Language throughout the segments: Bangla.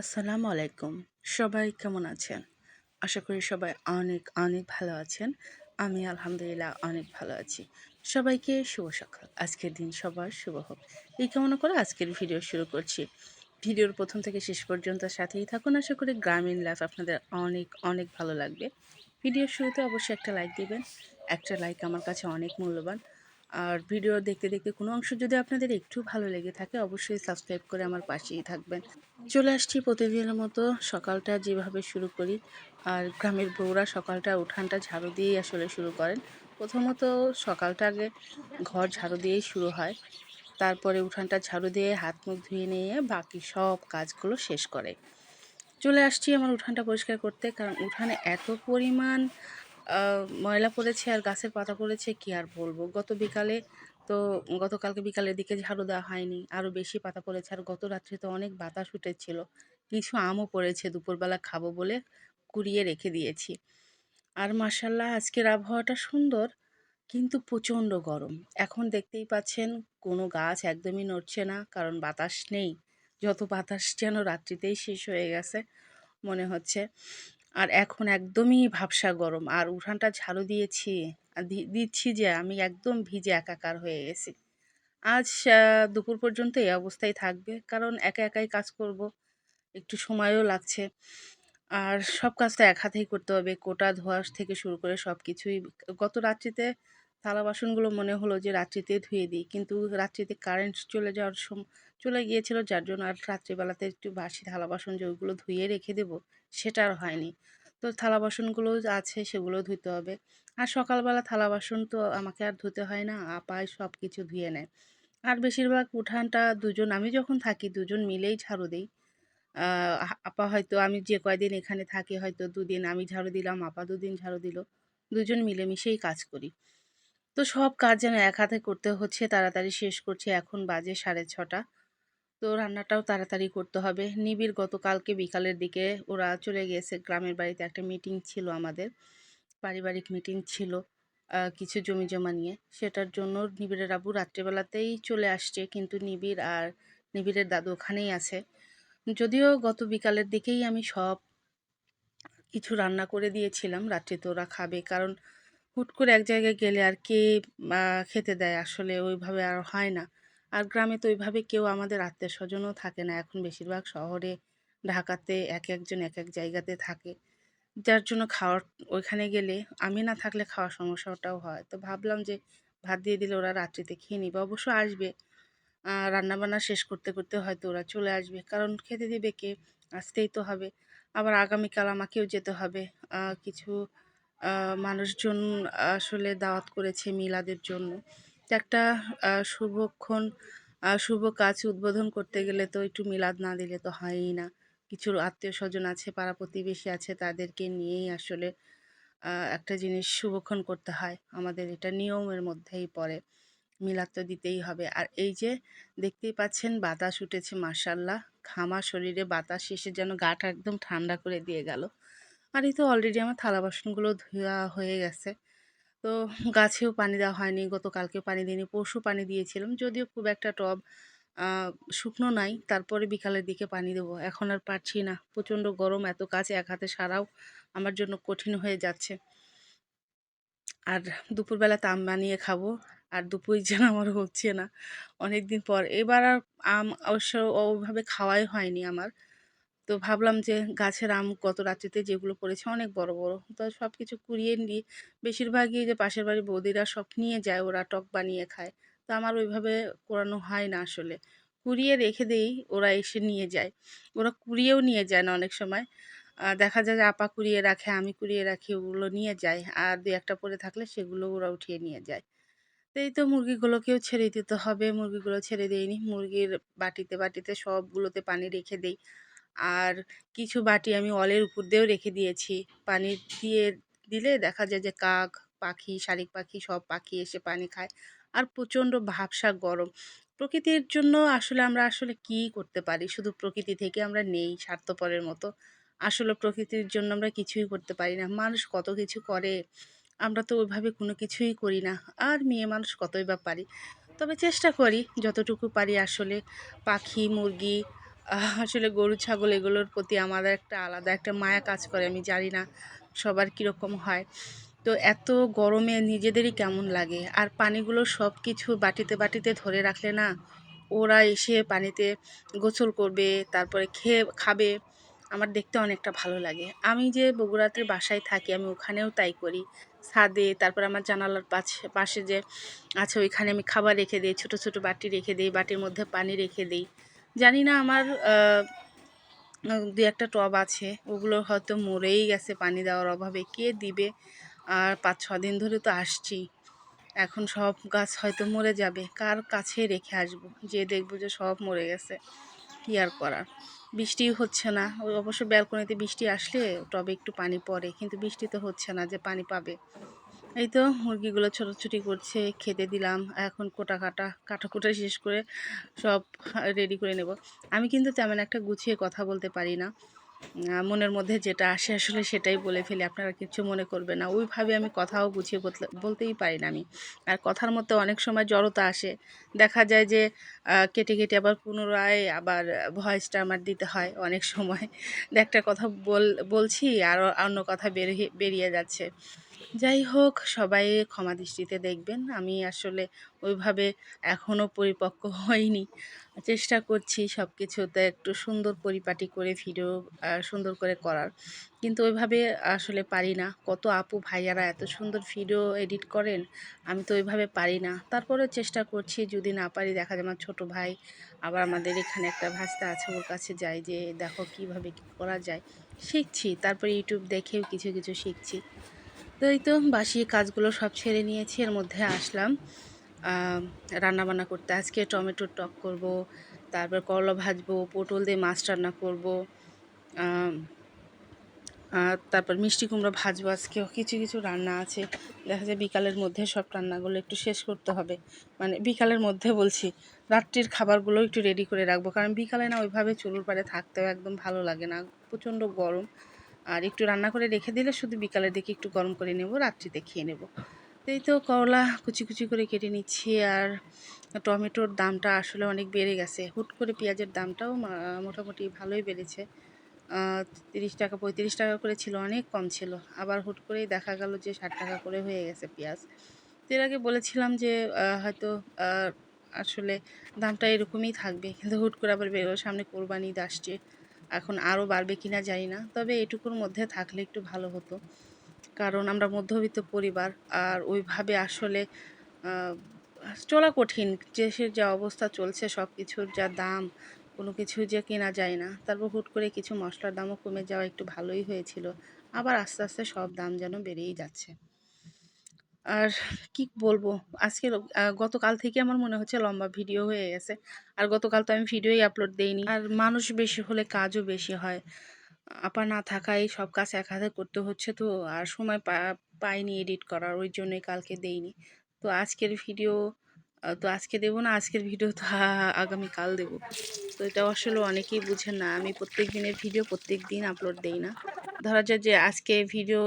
আসসালামু আলাইকুম। সবাই কেমন আছেন? আশা করি সবাই অনেক অনেক ভালো আছেন। আমি আলহামদুলিল্লাহ অনেক ভালো আছি। সবাইকে শুভ সকাল। আজকের দিন সবার শুভ হোক। এই কামনা করে আজকের ভিডিও শুরু করছি। ভিডিওর প্রথম থেকে শেষ পর্যন্ত সাথেই থাকুন। আশা করি গ্রামীণ লাইফ আপনাদের অনেক অনেক ভালো লাগবে। ভিডিওর শুরুতে অবশ্যই একটা লাইক দিবেন। একটা লাইক আমার কাছে অনেক মূল্যবান। আর ভিডিও দেখতে দেখতে কোনো অংশ যদি আপনাদের একটু ভালো লেগে থাকে, অবশ্যই সাবস্ক্রাইব করে আমার পাশেই থাকবেন। চলে আসছি প্রতিদিনের মতো সকালটা যেভাবে শুরু করি, আর গ্রামের বউরা সকালটা উঠানটা ঝাড়ু দিয়েই আসলে শুরু করেন। প্রথমত সকালটা আগে ঘর ঝাড়ু দিয়েই শুরু হয়, তারপরে উঠানটা ঝাড়ু দিয়ে হাত মুখ ধুয়ে নিয়ে বাকি সব কাজগুলো শেষ করে। চলে আসছি আমার উঠানটা পরিষ্কার করতে, কারণ উঠানে এত পরিমাণ ময়লা পড়েছে আর গাছের পাতা পড়েছে, কি আর বলব? গত বিকালে তো, গতকালকে বিকালের দিকে ঝাড়ু দেওয়া হয়নি আরও বেশি পাতা পড়েছে। আর গত রাত্রে তো অনেক বাতাস উঠেছিল, কিছু আমও পড়েছে, দুপুরবেলা খাব বলে কুড়িয়ে রেখে দিয়েছি। আর মাসাল্লাহ আজকের আবহাওয়াটা সুন্দর, কিন্তু প্রচণ্ড গরম। এখন দেখতেই পাচ্ছেন, কোনো গাছ একদমই নড়ছে না, কারণ বাতাস নেই। যত বাতাস যেন রাত্রিতেই শেষ হয়ে গেছে, মনে হচ্ছে। আর এখন একদমই ভাবসা গরম। আর উঠানটা ঝাড়ু দিয়েছি, আর দিচ্ছি যে আমি একদম ভিজে একাকার হয়ে গেছি। আজ দুপুর পর্যন্ত এই অবস্থায় থাকবে, কারণ একা একাই কাজ করব, একটু সময়ও লাগছে। আর সব কাজ তো এক হাতেই করতে হবে, কোটা ধোয়া থেকে শুরু করে সব কিছুই গত রাত্রিতে থালা বাসনগুলো মনে হলো যে রাত্রিতে ধুয়ে দিই, কিন্তু রাত্রিতে কারেন্ট চলে যাওয়ার সময় চলে গিয়েছিল, যার জন্য আর রাত্রিবেলাতে একটু বাসি থালা বাসন যে ওইগুলো ধুয়ে রেখে দেবো, সেটা আর হয়নি। তো থালা বাসনগুলো আছে সেগুলো ধুতে হবে। আর সকালবেলা থালা বাসন তো আমাকে আর ধুতে হয় না আপায় সব কিছু ধুয়ে নেয়। আর বেশিরভাগ উঠানটা দুজন, আমি যখন থাকি দুজন মিলেই ঝাড়ু দিই। আপা হয়তো আমি যে কয়দিন এখানে থাকি হয়তো দুদিন আমি ঝাড়ু দিলাম, আপা দুদিন ঝাড়ু দিল, দুজন মিলেমিশেই কাজ করি। তো সব কাজ যেন এক হাতে করতে হচ্ছে, তাড়াতাড়ি শেষ করছে, এখন বাজে সাড়ে ছটা। তো রান্নাটাও তাড়াতাড়ি করতে হবে। নিবিড় গতকালকে বিকালের দিকে ওরা চলে গিয়েছে। গ্রামের বাড়িতে একটা মিটিং ছিল আমাদের। পারিবারিক মিটিং ছিল কিছু জমি জমা নিয়ে। সেটার জন্য নিবিড়ের আবু রাত্রেবেলাতেই চলে আসছে। কিন্তু নিবিড় আর নিবিড়ের দাদু ওখানেই আছে। যদিও গত বিকালের দিকেই আমি সব কিছু রান্না করে দিয়েছিলাম, রাত্রে তো ওরা খাবে। কারণ হুট করে এক জায়গায় গেলে আর কে খেতে দেয়? আসলে ওইভাবে আর হয় না। আর গ্রামে তো ওইভাবে কেউ আমাদের আত্মীয় স্বজনও থাকে না। এখন বেশিরভাগ শহরে, ঢাকাতে এক একজন এক এক জায়গাতে থাকে। যার জন্য খাওয়ার, ওইখানে গেলে আমি না থাকলে খাওয়ার সমস্যাটাও হয়। তো ভাবলাম যে ভাত দিয়ে দিলে ওরা রাত্রিতে খেয়ে নিবে। অবশ্য আসবে। রান্নাবান্না শেষ করতে করতে হয়তো ওরা চলে আসবে। কারণ খেতে দিবে কে? আসতেই তো হবে। আবার আগামীকাল আমাকেও যেতে হবে। কিছু মানুষজন আসলে দাওয়াত করেছে মিলাদের জন্য। একটা শুভক্ষণ শুভ কাজ উদ্বোধন করতে গেলে তো একটু মিলাদ না দিলে তো হয়ই না। কিছু আত্মীয় স্বজন আছে, পাড়া প্রতিবেশী আছে, তাদেরকে নিয়েই আসলে একটা জিনিস শুভক্ষণ করতে হয়। আমাদের এটা নিয়মের মধ্যেই পড়ে। মিলাদ তো দিতেই হবে। আর এই যে দেখতেই পাচ্ছেন, বাতাস উঠেছে মার্শাল্লাহ ঘামা শরীরে বাতাস এসে যেন গাটা একদম ঠান্ডা করে দিয়ে গেল। আর এই তো অলরেডি আমার থালা বাসনগুলো ধোয়া হয়ে গেছে। তো গাছেও পানি দেওয়া হয়নি গতকালকেও পানি দিইনি, পরশু পানি দিয়েছিলাম, যদিও খুব একটা টব শুকনো নাই, তারপরে বিকালের দিকে পানি দেবো, এখন আর পারছি না, প্রচণ্ড গরম, এত কাছে এক হাতে সারাও আমার জন্য কঠিন হয়ে যাচ্ছে। আর দুপুরবেলা তাম বানিয়ে খাব, আর দুপুর যেন আমার হচ্ছে না অনেক দিন পর, এবার আর আম অবশ্য ওভাবে খাওয়াই হয়নি আমার তো ভাবলাম যে গাছের আম গত রাত্রিতে যেগুলো পড়েছে অনেক বড় বড়। তো সব কিছু কুড়িয়ে নিয়ে বেশিরভাগই যে পাশের বাড়ির বৌদিরা সব নিয়ে যায়, ওরা টক বানিয়ে খায়। তো আমার ওইভাবে করানো হয় না আসলে। কুড়িয়ে রেখে দেই, ওরা এসে নিয়ে যায়। ওরা কুড়িয়েও নিয়ে যায় না অনেক সময়। দেখা যায় যে আপা কুড়িয়ে রাখে, আমি কুড়িয়ে রাখি, ওগুলো নিয়ে যায়। আর দু একটা পরে থাকলে সেগুলো ওরা উঠিয়ে নিয়ে যায়। তো এই তো মুরগিগুলোকেও ছেড়ে দিতে হবে। মুরগিগুলো ছেড়ে দিইনি। মুরগির বাটিতে বাটিতে সবগুলোতে পানি রেখে দিই। আর কিছু বাটি আমি অলের উপর দিয়েও রেখে দিয়েছি। পানি দিয়ে দিলে দেখা যায় যে কাক, পাখি, শালিক পাখি সব পাখি এসে পানি খায় আর প্রচণ্ড ভাবসা গরম। প্রকৃতির জন্য আসলে আমরা আসলে কি করতে পারি? শুধু প্রকৃতি থেকে আমরা নেই স্বার্থপরের মতো। আসলে প্রকৃতির জন্য আমরা কিছুই করতে পারি না। মানুষ কত কিছু করে, আমরা তো ওইভাবে কোনো কিছুই করি না। আর মেয়ে মানুষ কতই বা পারি। তবে চেষ্টা করি যতটুকু পারি আসলে। পাখি, মুরগি আসলে গরু, ছাগল এগুলোর প্রতি আমাদের একটা আলাদা একটা মায়া কাজ করে, আমি জানি না সবার কীরকম হয়। তো এত গরমে নিজেদেরই কেমন লাগে? আর পানিগুলো সব কিছু বাটিতে বাটিতে ধরে রাখলে না, ওরা এসে পানিতে গোসল করবে, তারপরে খেয়ে, খাবে, আমার দেখতে অনেকটা ভালো লাগে। আমি যে বগুড়াতে বাসায় থাকি, আমি ওখানেও তাই করি। ছাদে, তারপর আমার জানালার পাশে পাশে যে আছে, ওইখানে আমি খাবার রেখে দিই, ছোটো ছোটো বাটি রেখে দিই, বাটির মধ্যে পানি রেখে দিই। জানি না আমার দু একটা টব আছে, ওগুলো হয়তো মরেই গেছে পানি দেওয়ার অভাবে। কে দিবে? আর পাঁচ, ছ দিন ধরে তো আসছি। এখন সব গাছ হয়তো মরে যাবে। কার কাছে রেখে আসব? যে দেখব যে সব মরে গেছে। কী আর করার? বৃষ্টি হচ্ছে না। ওই অবশ্য ব্যালকনিতে বৃষ্টি আসলে টবে একটু পানি পড়ে, কিন্তু বৃষ্টি তো হচ্ছে না যে পানি পাবে। এই তো মুরগিগুলো ছোটাছুটি করছে, খেতে দিলাম। এখন কোটা কাটা কাটা কোটা শেষ করে সব রেডি করে নেব। আমি কিন্তু তেমন একটা গুছিয়ে কথা বলতে পারি না। মনের মধ্যে যেটা আসে আসলে সেটাই বলে ফেলি। আপনারা কিছু মনে করবে না। ওইভাবে আমি কথাও গুছিয়ে বলতেই পারি না আমি। আর কথার মধ্যে অনেক সময় জড়তা আসে। দেখা যায় যে কেটে কেটে আবার পুনরায় আবার ভয়েসটা আমার দিতে হয় অনেক সময়। একটা কথা বল, বলছি আর অন্য কথা বেরিয়ে বেরিয়ে যাচ্ছে। যাই হোক, সবাই ক্ষমা দৃষ্টিতে দেখবেন। আমি আসলে ওইভাবে এখনও পরিপক্ক হইনি। চেষ্টা করছি সব কিছুতে একটু সুন্দর পরিপাটি করে ভিডিও সুন্দর করে করার। কিন্তু ওইভাবে আসলে পারি না। কত আপু ভাইয়ারা এত সুন্দর ভিডিও এডিট করেন, আমি তো ওইভাবে পারি না। তারপরে চেষ্টা করছি যদি না পারি, দেখা যায় আমার ছোটো ভাই আবার আমাদের এখানে একটা ভাস্তা আছে, ওর কাছে যাই যে, দেখো কীভাবে কী করা যায়। শিখছি, তারপরে ইউটিউব দেখেও কিছু কিছু শিখছি। তো এই তো বাসি কাজগুলো সব ছেড়ে নিয়েছি, এর মধ্যে আসলাম। রান্নাবান্না করতে। আজকে টমেটোর টক করব, তারপর করলা ভাজবো, পটল দিয়ে মাছ রান্না করব তারপর মিষ্টি কুমড়ো ভাজবো। আজকে কিছু কিছু রান্না আছে। দেখা যায় বিকালের মধ্যে সব রান্নাগুলো একটু শেষ করতে হবে। মানে বিকালের মধ্যে বলছি, রাত্রির খাবারগুলো একটু রেডি করে রাখব। কারণ বিকালে না ওইভাবে চুলোর পাড়ে থাকতেও একদম ভালো লাগে না, প্রচণ্ড গরম। আর একটু রান্না করে রেখে দিলে শুধু বিকালের দিকে একটু গরম করে নেব, রাত্রিতে খেয়ে নেব। এই তো করলা কুচি কুচি করে কেটে নিচ্ছি আর টমেটোর দামটা আসলে অনেক বেড়ে গেছে। হুট করে পেঁয়াজের দামটাও মোটামুটি ভালোই বেড়েছে। তিরিশ টাকা, পঁয়ত্রিশ টাকা করে ছিল, অনেক কম ছিল। আবার হুট করেই দেখা গেল যে ষাট টাকা করে হয়ে গেছে পেঁয়াজ। তো এর আগে বলেছিলাম যে হয়তো আসলে দামটা এরকমই থাকবে। কিন্তু হুট করে আবার বেরো, সামনে কোরবানি ঈদ আসছে। এখন আরও বাড়বে কিনা জানি না। তবে এটুকুর মধ্যে থাকলে একটু ভালো হতো। কারণ আমরা মধ্যবিত্ত পরিবার আর ওইভাবে আসলে চলা কঠিন। দেশের যা অবস্থা চলছে সব কিছুর যা দাম, কোনো কিছু যে কেনা যায় না। তারপর হুট করে কিছু মশলার দামও কমে যাওয়া একটু ভালোই হয়েছিল। আবার আস্তে আস্তে সব দাম যেন বেড়েই যাচ্ছে। আর কি বলব আজকে গতকাল থেকে আমার মনে হচ্ছে লম্বা ভিডিও হয়ে গেছে। আর গতকাল তো আমি ভিডিওই আপলোড দেইনি। আর মানুষ বেশি হলে কাজও বেশি হয়। আপা না থাকায় সব কাজ এক হাতে করতে হচ্ছে তো, আর সময় পাইনি এডিট করার, ওই জন্যই কালকে দেইনি। তো আজকের ভিডিও তো আজকে দেবো না, আজকের ভিডিও তো আগামীকাল দেবো। তো এটা আসলে অনেকেই বুঝেন না, আমি প্রত্যেক দিনের ভিডিও প্রত্যেক দিন আপলোড দেই না। ধরা যায় যে আজকে ভিডিও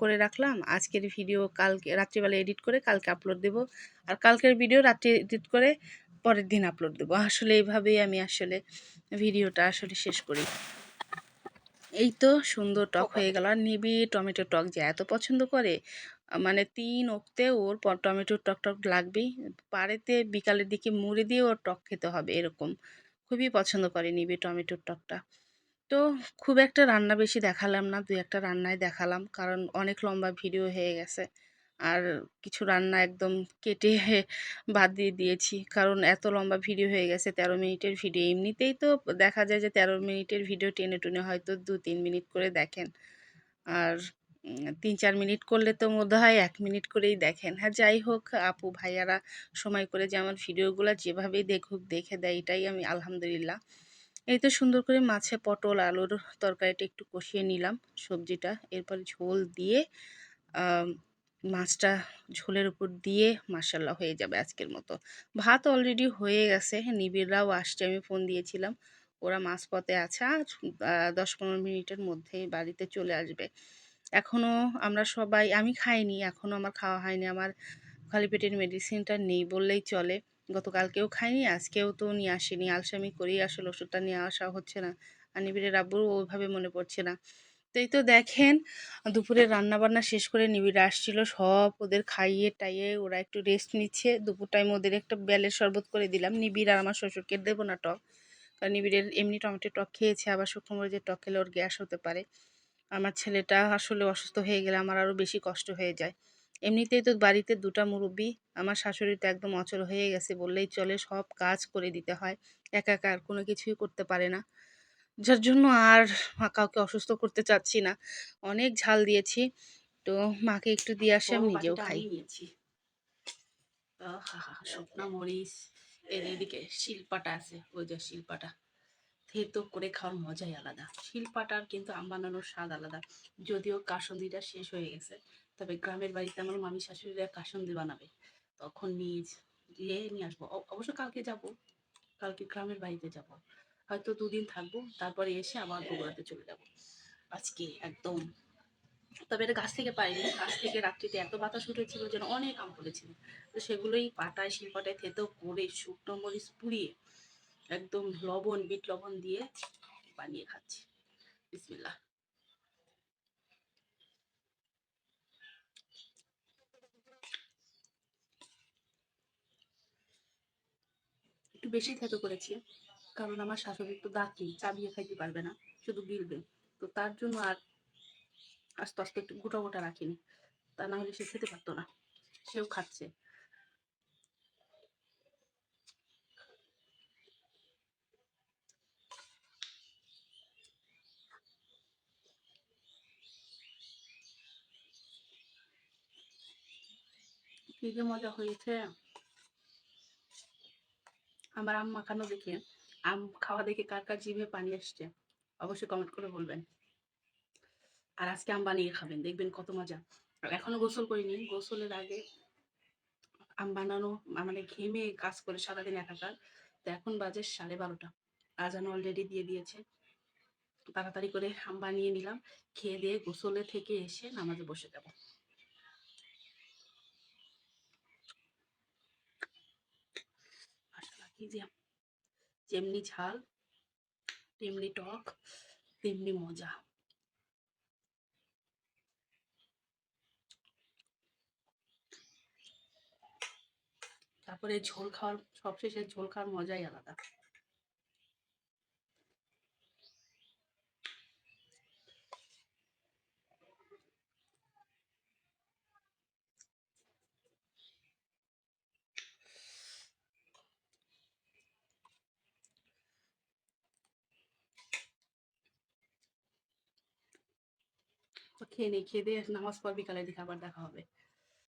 করে রাখলাম, আজকের ভিডিও কালকে, রাত্রিবেলা এডিট করে কালকে আপলোড দেব, আর কালকের ভিডিও রাত্রি এডিট করে পরের দিন আপলোড দেবো। আসলে এইভাবেই আমি আসলে ভিডিওটা আসলে শেষ করি। এই তো সুন্দর টক হয়ে গেল। আর নিবি টমেটো টক যে এত পছন্দ করে মানে তিন ওক্তে ওর টমেটোর টক টক লাগবেই। পাড়েতে বিকালের দিকে মুড়ে দিয়ে ওর টক খেতে হবে এরকম। খুবই পছন্দ করে নিবি টমেটোর টকটা। তো খুব একটা রান্না বেশি দেখালাম না দু একটা রান্নায় দেখালাম কারণ অনেক লম্বা ভিডিও হয়ে গেছে। আর কিছু রান্না একদম কেটে বাদ দিয়ে দিয়েছি। কারণ এত লম্বা ভিডিও হয়ে গেছে, তেরো মিনিটের ভিডিও এমনিতেই তো দেখা যায় যে তেরো মিনিটের ভিডিও টেনে টুনে হয়তো দু তিন মিনিট করে দেখেন। আর তিন চার মিনিট করলে তো মধ্যে হয় এক মিনিট করেই দেখেন। হ্যাঁ যাই হোক, আপু ভাইয়ারা সময় করে যে আমার ভিডিওগুলো যেভাবেই দেখুক, দেখে দেয়, এটাই আমি আলহামদুলিল্লাহ। এই তো সুন্দর করে মাছে পটল, আলুর তরকারিটা একটু কষিয়ে নিলাম সবজিটা। এরপর ঝোল দিয়ে মাছটা ঝোলের উপর দিয়ে মাসাল্লাহ হয়ে যাবে আজকের মতো। ভাত অলরেডি হয়ে গেছে, নিবিড়রাও আসছে, আমি ফোন দিয়েছিলাম। ওরা মাছ পথে আছে দশ পনেরো মিনিটের মধ্যেই বাড়িতে চলে আসবে। এখনও আমরা সবাই, আমি খাইনি এখনও আমার খাওয়া হয়নি, আমার খালি পেটের মেডিসিনটা নেই বললেই চলে। গতকালকেও খাইনি, আজকেও তো নিয়ে আসিনি, আলসামি করেই আসলে ওষুধটা নিয়ে আসা হচ্ছে না। আর নিবিড়ের আব্বুরও ওইভাবে মনে পড়ছে না। তো এই তো দেখেন দুপুরে রান্না বান্না শেষ করে নিবিড় আসছিল, সব ওদের খাইয়ে টাইয়ে ওরা একটু রেস্ট নিচ্ছে। দুপুর টাইম ওদের একটা বেলের শরবত করে দিলাম, নিবিড় আর আমার শ্বশুরকে দেবো না টক। কারণ নিবিড়ের এমনি টমেটো টক খেয়েছে, আবার শুকনো মরিচের টক খেলে ওর গ্যাস হতে পারে। আমার ছেলেটা আসলে অসুস্থ হয়ে গেলে আমার আরও বেশি কষ্ট হয়ে যায়। এমনিতেই তো বাড়িতে দুটা মুরব্বি, আমার শাশুড়ি তো একদম অচল হয়ে গেছে বললেই চলে, সব কাজ করে দিতে হয়। একা একা আর কোনো কিছুই করতে পারে না। যার জন্য আর মা কাউকে অসুস্থ করতে চাচ্ছি না। অনেক ঝাল দিয়েছি তো মাকে একটু দিয়ে আসে আমি নিজেও খাই। নিয়েছি। শুকনা মরিচ এর এদিকে শিলপাটা আছে ওই যে শিলপাটা। থেতো করে খাওয়ার মজাই আলাদা। শিলপাটার কিন্তু আম বানানোর স্বাদ আলাদা। যদিও কাসন্দিটা শেষ হয়ে গেছে তবে গ্রামের বাড়িতে আমার মামি শাশুড়িরা কাসন্দি বানাবে। তখন নিজ গিয়ে নিয়ে আসব। অবশ্য কালকে যাব কালকে গ্রামের বাড়িতে যাব। হয়তো দুদিন থাকব, তারপরে এসে আবার বগুড়াতে চলে যাব। আজকে একদম, তবে এটা গাছ থেকে পাইনি। গাছ থেকে রাত্রিতে এত বাতাস উঠেছিল যেন অনেক আম পড়েছিল। তো সেগুলোই পাটায়, শিলপাটায় থেতো করে শুকনো মরিচ পুড়িয়ে একদম লবণ, বিট লবণ দিয়ে বানিয়ে খাচ্ছি। বিসমিল্লাহ। একটু বেশি থেতো করেছি। কারণ আমার শাশুড়ি একটু দাঁত চাবিয়ে খাইতে পারবে না, শুধু গিলবে। তো তার জন্য আর আস্তে আস্তে একটু গোটা গোটা রাখিনি। তা না হলে সে খেতে পারতো না, সেও খাচ্ছে। কি যে মজা হয়েছে। আমার আম মাখানো দেখে আম খাওয়া দেখে কার কার জিভে পানি আসছে, অবশ্যই কমেন্ট করে বলবেন। আর আজকে আম বানিয়ে খাবেন, দেখবেন কত মজা। এখনও গোসল করিনি, গোসলের আগে আম বানানো মানে ঘেমে কাজ করে সারাদিন একাকার। তো এখন বাজে সাড়ে বারোটা। আজান অলরেডি দিয়ে দিয়েছে। তাড়াতাড়ি করে আম বানিয়ে নিলাম। খেয়ে দিয়ে গোসলে থেকে এসে নামাজে বসে যাব। কি যে। যেমনি ঝাল তেমনি টক তেমনি মজা। তারপরে ঝোল খাওয়ার সবশেষে ঝোল খাওয়ার মজাই আলাদা। খেয়ে নেই খেয়ে দিয়ে নামাজ পড় বিকালের দিকে আবার দেখা হবে।